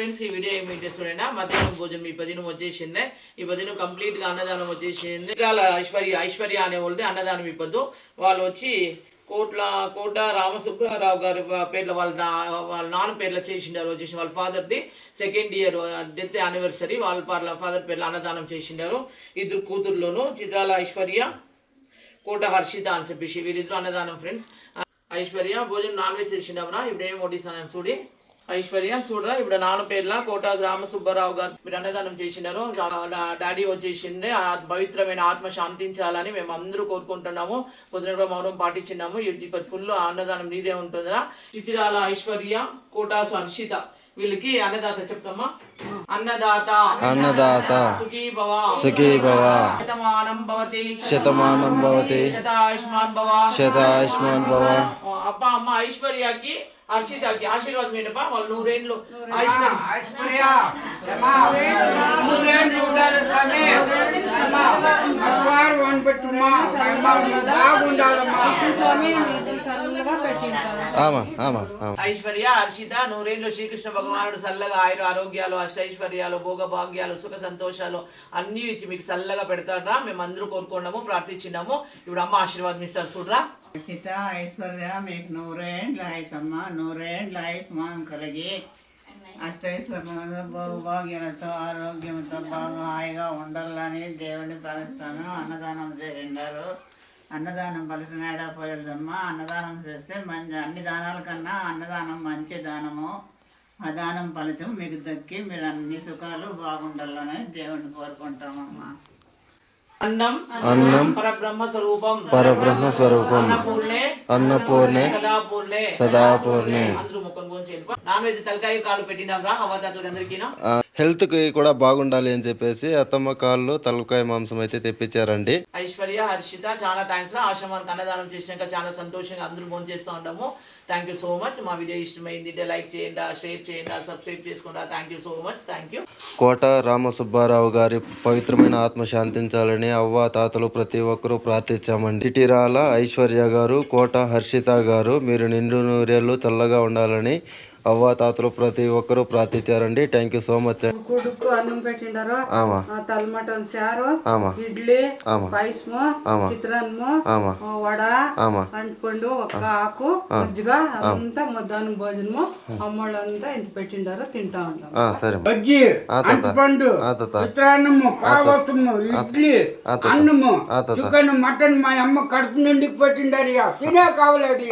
Friends ఈ video ఏమి చూడండి. మధ్యాహ్నం భోజనం ఈ పదినం వచ్చేసిందే. ఈ పదినం కంప్లీట్గా అన్నదానం వచ్చేసింది. చాలా ఐశ్వర్య ఐశ్వర్య అనే వాళ్ళది అన్నదానం ఇవ్వద్దు వాళ్ళు వచ్చి కోట్ల కోట రామసుబ్బారావు గారి పేర్ల వాళ్ళ వాళ్ళ నాన్న పేర్ల చేసిండారు వచ్చేసి వాళ్ళ ఫాదర్ది సెకండ్ ఇయర్ డెత్ యానివర్సరీ వాళ్ళ పార్ల ఫాదర్ పేర్ల అన్నదానం చేసిండారు. ఇద్దరు కూతుర్లోను చిత్రాల ఐశ్వర్య కోట హర్షిత అని చెప్పేసి వీరిద్దరు అన్నదానం ఫ్రెండ్స్ ఐశ్వర్య భోజనం నాన్ వెజ్ చేసిండవునా ఇప్పుడు ఏం వడ్డిస్తాను చూడి. ఐశ్వర్య చూడరా ఇప్పుడు నాన్న పేర్ల కోట రామ సుబ్బారావు గారు. మీరు అన్నదానం చేసినారు. డాడీ వచ్చేసింది ఆ పవిత్రమైన ఆత్మ శాంతించాలని మేము అందరూ కోరుకుంటున్నాము. పొద్దున కూడా మౌనం పాటించినాము. ఇప్పుడు ఫుల్ అన్నదానం నీదే ఉంటుందిరా. చితిరాల ఐశ్వర్య కోటాసు హర్షిత. వీళ్ళకి అన్నదాత చెప్తామా? అన్నదాత. అన్నదాత. సుఖీ భవ శతమానం భవతి. శతమానం భవతి. శతాయుష్మాన్ భవ. శతాయుష్మాన్ భవ. అప్ప అమ్మ ఐశ్వర్యకి హర్షితకి ఆశీర్వాదం ఏంటప్ప? వాళ్ళు నూరేళ్ళు. ఐశ్వర్య. స్వామి మీకు సన్నగా పెట్టింటారు ఆమా ఆమా ఆమా. ఐశ్వర్య హర్షిత నూరేళ్ళు శ్రీకృష్ణ భగవానుడు చల్లగా ఆయుర ఆరోగ్యాలు అష్టైశ్వర్యాలు భోగ భాగ్యాలు సుఖ సంతోషాలు అన్ని ఇచ్చి మీకు చల్లగా పెడతారా మేము అందరూ కోరుకున్నాము ప్రార్థించినాము. ఇప్పుడు అమ్మ ఆశీర్వాదం ఇస్తారు చూడరా. సీత ఐశ్వర్య మీకు నూరేండ్ల ఆయుసమ్మ నూరేండ్ల ఆయుష్మానం కలిగి. అష్టైశ్వర్యంతో భోగభాగ్యాలతో ఆరోగ్యంతో బాగా హాయిగా ఉండాలని దేవుడిని పలుస్తాను అన్నదానం చేసిండారు అన్నదానం పలిసినాడా పోయేదమ్మా? అన్నదానం చేస్తే మంచి అన్ని దానాల కన్నా అన్నదానం మంచి దానము. ఆ దానం ఫలితం మీకు దక్కి మీరు అన్ని సుఖాలు బాగుండాలని దేవుడిని కోరుకుంటామమ్మా. అన్నం అన్నం పరబ్రహ్మ స్వరూపం. పరబ్రహ్మ స్వరూపం. అన్నపూర్ణే సదాపూర్ణే. తలకాయ కాలు పెట్టినారా హెల్త్కి కూడా బాగుండాలి అని చెప్పేసి అత్తమ్మ కాళ్ళు తలకాయ మాంసం అయితే తెప్పించారండి. ఐశ్వర్య హర్షిత చాలా థ్యాంక్స్ రా. ఆశ్రమానికి అన్నదానం చేసినాక చాలా సంతోషంగా అందరూ ఫోన్ చేస్తూ ఉంటాము థ్యాంక్ యూ సో మచ్ మా వీడియో ఇష్టమైంది లైక్ చేయండి షేర్ చేయండి సబ్స్క్రైబ్ చేసుకుంటా thank you so much thank you Kota Ramasubbarao గారి పవిత్రమైన ఆత్మ శాంతించాలని అవ్వ తాతలు ప్రతి ఒక్కరూ ప్రార్థించామండి. ఇటీరాల ఐశ్వర్య గారు కోట హర్షిత గారు మీరు నిండు నూరేళ్ళు చల్లగా ఉండాలని అవ్వ తాతలు ప్రతి ఒక్కరూ ప్రార్థించారండి. థ్యాంక్ యూ సో మచ్ కుడుకు అన్నం పెట్టిండారు. ఆమా. ఆ తల మటన్ చారు ఆమా. ఇడ్లీ ఆమా. పాయసము. చిత్రాన్నము వడ అంటుపండు ఒక ఆకు మజ్జిగ అంతా మధ్యాహ్నం భోజనము. అమ్మోళ్ళంతా ఇంత పెట్టిండారు తింటా ఉంటాం సరే బజ్జి అంటుపండు చిత్రాన్నము పావసము ఇడ్లీ. అన్నము. చికెన్ మటన్ మా అమ్మ కడుపు నుండి పెట్టిండారు తినే కావలేదు